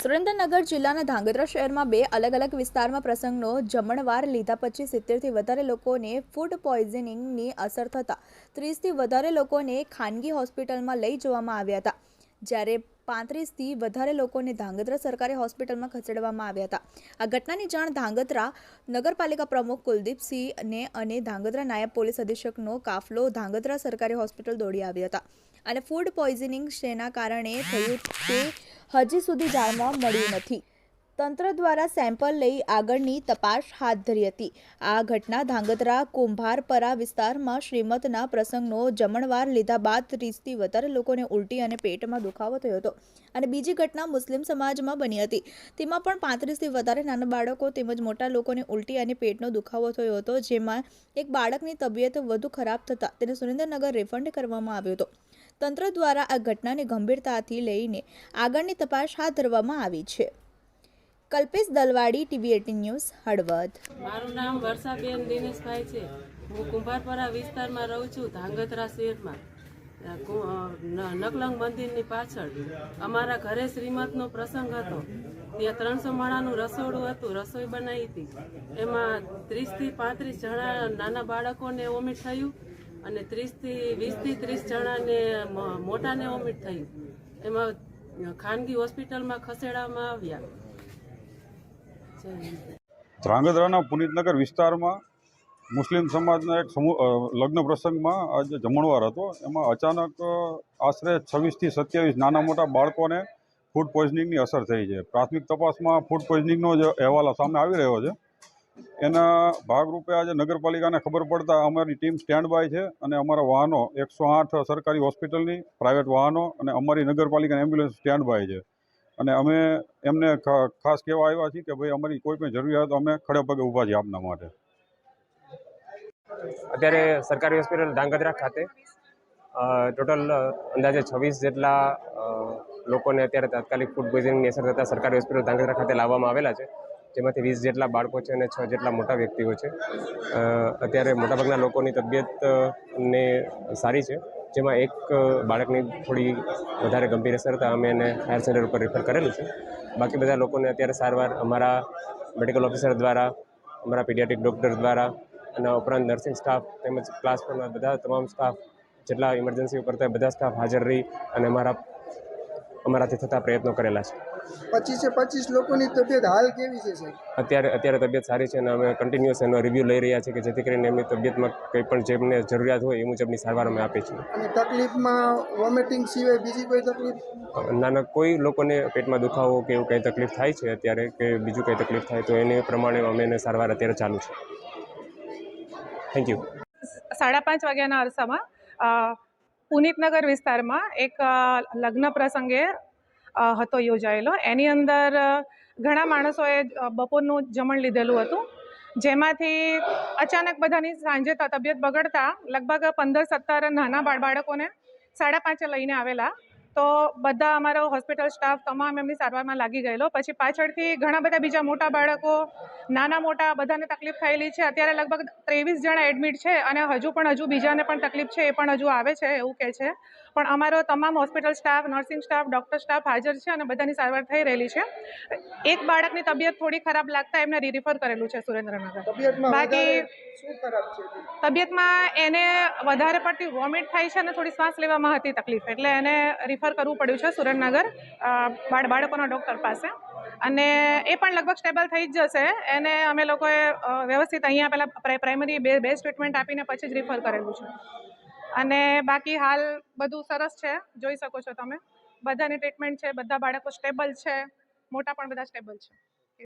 સુરેન્દ્રનગર જિલ્લાના ધાંગધ્રા શહેરમાં બે અલગ અલગ વિસ્તારમાં પ્રસંગનો જમણવાર લીધા પછી સિત્તેરથી વધારે લોકોને ફૂડ પોઈઝનિંગની અસર થતાં ત્રીસથી વધારે લોકોને ખાનગી હોસ્પિટલમાં લઈ જવામાં આવ્યા હતા. જ્યારે પાંત્રીસથી વધારે લોકોને ધાંગધ્રા સરકારી હોસ્પિટલમાં ખસેડવામાં આવ્યા હતા. આ ઘટનાની જાણ ધાંગધ્રા નગરપાલિકા પ્રમુખ કુલદીપસિંહને અને ધાંગધ્રા નાયબ પોલીસ અધિક્ષકનો કાફલો ધાંગધ્રા સરકારી હોસ્પિટલ દોડી આવ્યો હતા અને ફૂડ પોઈઝનિંગ શેના કારણે થયું તે હજી સુધી જાણવા મળ્યું નથી. તંત્ર દ્વારા સેમ્પલ લઈ આગળની તપાસ હાથ ધરી હતી. આ ઘટના ધાંગધ્રા કુંભારપરા વિસ્તારમાં શ્રીમતના પ્રસંગનો જમણવાર લીધા બાદ ત્રીસથી વધારે લોકોને ઉલટી અને પેટમાં દુખાવો થયો હતો અને બીજી ઘટના મુસ્લિમ સમાજમાં બની હતી. તેમાં પણ પાંત્રીસથી વધારે નાના બાળકો તેમજ મોટા લોકોને ઉલટી અને પેટનો દુખાવો થયો હતો, જેમાં એક બાળકની તબિયત વધુ ખરાબ થતાં તેને સુરેન્દ્રનગર રિફંડ કરવામાં આવ્યો હતો. તંત્ર દ્વારા આ ઘટનાને ગંભીરતાથી લઈને આગળની તપાસ હાથ ધરવામાં આવી છે. Kalpesh Dalwadi, TV eighteen news, Halvad. મારું નામ વર્ષાબેન દિનેશભાઈ છે. હું કુંભારપરા વિસ્તારમાં રહું છું, ધાંગધ્રા શહેરમાં. નકલંગ મંદિરની પાછળ. અમારા ઘરે શ્રીમતનો પ્રસંગ હતો. ત્યાં ત્રણસો માણાનું રસોડું હતું, રસોઈ બનાવી હતી. એમાં ત્રીસથી પાંત્રીસ જણા નાના બાળકોને વોમિટ થયું અને ત્રીસથી, વીસથી ત્રીસ જણાને મોટાને વોમિટ થયું. એમાં ખાનગી હોસ્પિટલમાં ખસેડવામાં આવ્યા. ધ્રાંગધ્રાના પુનિતનગર વિસ્તારમાં મુસ્લિમ સમાજના એક સમૂહ લગ્ન પ્રસંગમાં આજે જમણવાર હતો. એમાં અચાનક આશરે છવ્વીસથી સત્યાવીસ નાના મોટા બાળકોને ફૂડ પોઈઝનિંગની અસર થઈ છે. પ્રાથમિક તપાસમાં ફૂડ પોઈઝનિંગનો જે અહેવાલ સામે આવી રહ્યો છે. એના ભાગરૂપે આજે નગરપાલિકાને ખબર પડતા અમારી ટીમ સ્ટેન્ડ બાય છે અને અમારા વાહનો, એકસો આઠ સરકારી હોસ્પિટલની પ્રાઇવેટ વાહનો અને અમારી નગરપાલિકાની એમ્બ્યુલન્સ સ્ટેન્ડ બાય છે. અને અમે એમને ખાસ કહેવા આવ્યા છીએ કે ભાઈ અમારી કોઈ પણ જરૂરિયાત અમે ખડે પગે ઊભા છીએ આપના માટે. અત્યારે સરકારી હોસ્પિટલ ધાંગધ્રા ખાતે ટોટલ અંદાજે છવ્વીસ જેટલા લોકોને અત્યારે તાત્કાલિક ફૂડ પોઈઝનિંગની અસર થતાં સરકારી હોસ્પિટલ ધાંગધ્રા ખાતે લાવવામાં આવેલા છે. જેમાંથી વીસ જેટલા બાળકો છે અને છ જેટલા મોટા વ્યક્તિઓ છે. અત્યારે મોટાભાગના લોકોની તબિયત ને સારી છે. જેમાં એક બાળકની થોડી વધારે ગંભીર અસર થતાં અમે એને હાયર સેન્ટર ઉપર રેફર કરેલું છે. બાકી બધા લોકોને અત્યારે સારવાર અમારા મેડિકલ ઓફિસર દ્વારા, અમારા પીડિયાટિક ડૉક્ટર દ્વારા અને ઉપરાંત નર્સિંગ સ્ટાફ તેમજ ક્લાસ પરના બધા તમામ સ્ટાફ જેટલા ઇમરજન્સી ઉપર બધા સ્ટાફ હાજર રહી અને અમારા અમારાથી થતા પ્રયત્નો કરેલા છે. પચીસે પચીસ લોકોની તબિયત હાલ કેવી છે સાહેબ? અત્યારે અત્યારે તબિયત સારી છે અને અમે કન્ટિન્યુઅસ એનો રિવ્યૂ લઈ રહ્યા છીએ કે જેથી કરીને એમની તબિયતમાં કંઈ પણ જેમને જરૂરિયાત હોય એ મુજબની સારવાર અમે આપીએ છીએ. અને તકલીફમાં વોમિટિંગ સિવાય બીજી કોઈ તકલીફ? નાના કોઈ લોકોને પેટમાં દુખાવો કે એવું કંઈ તકલીફ થાય છે અત્યારે કે બીજું કંઈ તકલીફ થાય તો એને પ્રમાણે અમે એને સારવાર અત્યારે ચાલુ છે. થેન્ક યુ સાડા પાંચ વાગ્યાના અરસામાં પુનિતનગર વિસ્તારમાં એક લગ્ન પ્રસંગે હતો યોજાયેલો. એની અંદર ઘણા માણસોએ બપોરનું જમણ લીધેલું હતું. જેમાંથી અચાનક બધાની સાંજે તબિયત બગડતા લગભગ પંદર સત્તર નાના બાળ બાળકોને સાડા પાંચે લઈને આવેલા. તો બધા અમારો હોસ્પિટલ સ્ટાફ તમામ એમની સારવારમાં લાગી ગયેલો. પછી પાછળથી ઘણા બધા બીજા મોટા બાળકો, નાના મોટા, બધાને તકલીફ થયેલી છે. અત્યારે લગભગ ત્રેવીસ જણા એડમિટ છે અને હજુ પણ હજુ બીજાને પણ તકલીફ છે, એ પણ હજુ આવે છે એવું કહે છે. પણ અમારો તમામ hospital staff nursing staff doctor staff હાજર છે અને બધાની સારવાર થઈ રહેલી છે. એક બાળકની તબિયત થોડી ખરાબ લાગતા એમને રિફર કરેલું છે સુરેન્દ્રનગર. બાકી-? તબિયતમાં એને વધારે પડતી વોમિટ થાય છે અને થોડી શ્વાસ લેવામાં હતી તકલીફ એટલે એને રિફર કરવું પડ્યું છે સુરેન્દ્રનગર બાળ બાળકોના ડૉક્ટર પાસે. અને એ પણ લગભગ સ્ટેબલ થઈ જ જશે. એને અમે લોકોએ વ્યવસ્થિત અહીંયા પહેલાં પ્રાઇમરી બે બેસ્ટ ટ્રીટમેન્ટ આપીને પછી જ રિફર કરેલું છે. અને બાકી હાલ બધું સરસ છે. જોઈ શકો છો તમે. બધાની ટ્રીટમેન્ટ છે, બધા બાળકો સ્ટેબલ છે. મોટા પણ બધા સ્ટેબલ છે.